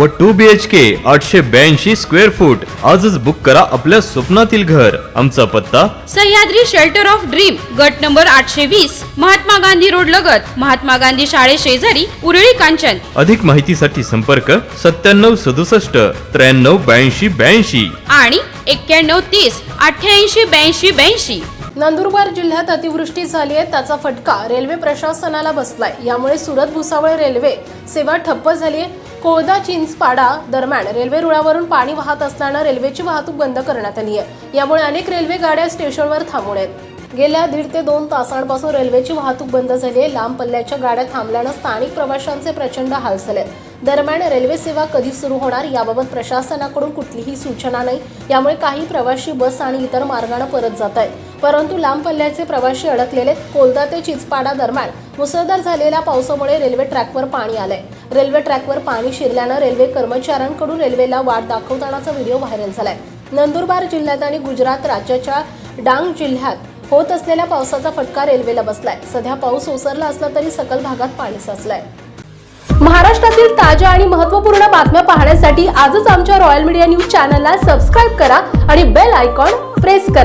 व to B H के आठशे ब्याऐंशी स्क्वेअर फूट आजच बुक करा आपल्या स्वप्नातील घर. आमचा पत्ता? सह्याद्री शेल्टर ऑफ ड्रीम गट नंबर आठशे वीस महात्मा गांधी रोड लगत. महात्मा गांधी शाळे शेजारी उरळी कांचन. अधिक माहितीसाठी संपर्क सत्त्याण्णव सदुसष्ट त्र्याण्णव ब्याऐंशी ब्याऐंशी. आणि एक्क्याण्णव तीस अठ्ठ्याऐंशी ब्याऐंशी ब्याऐंशी. नंदुरबार जिल्ह्यात अतिवृष्टी झाली आहे त्याचा फटका रेल्वे प्रशासनाला बसलाय. यामुळे सुरत भुसावळ रेल्वे सेवा ठप्प झाली आहे. कोळदा चिंचपाडा दरम्यान रेल्वे रुळावरून पाणी वाहत असल्यानं रेल्वेची वाहतूक बंद करण्यात आली आहे. यामुळे अनेक रेल्वे गाड्या स्टेशनवर थांबून आहेत. गेल्या दीड ते दोन तासांपासून रेल्वेची वाहतूक बंद झाली आहे. लांब पल्ल्याच्या गाड्या थांबल्यानं स्थानिक प्रवाशांचे प्रचंड हाल झाले दरम्यान रेल्वे सेवा कधी सुरू होणार याबाबत प्रशासनाकडून कुठलीही सूचना नाही. यामुळे काही प्रवाशी बस आणि इतर मार्गाने परत जात आहेत. परंतु लांब पल्ल्याचे प्रवासी अडकलेले कोलदा ते चिचपाडा दरम्यान मुसळधार झालेल्या पावसामुळे रेल्वे ट्रॅकवर पाणी आलंय. रेल्वे ट्रॅकवर पाणी शिरल्यानं रेल्वे कर्मचाऱ्यांकडून रेल्वेला वाट दाखवतानाचा व्हिडिओ व्हायरल झालाय. नंदुरबार जिल्ह्यात आणि गुजरात राज्याच्या डांग जिल्ह्यात होत असलेल्या पावसाचा फटका रेल्वेला बसलाय. सध्या पाऊस ओसरला असला तरी सकल भागात पाणी साचलाय. महाराष्ट्रातील ताज्या आणि महत्त्वपूर्ण बातम्या पाहण्यासाठी आजच आमच्या रॉयल मीडिया न्यूज चॅनलला सबस्क्राईब करा आणि बेल आयकॉन प्रेस करा.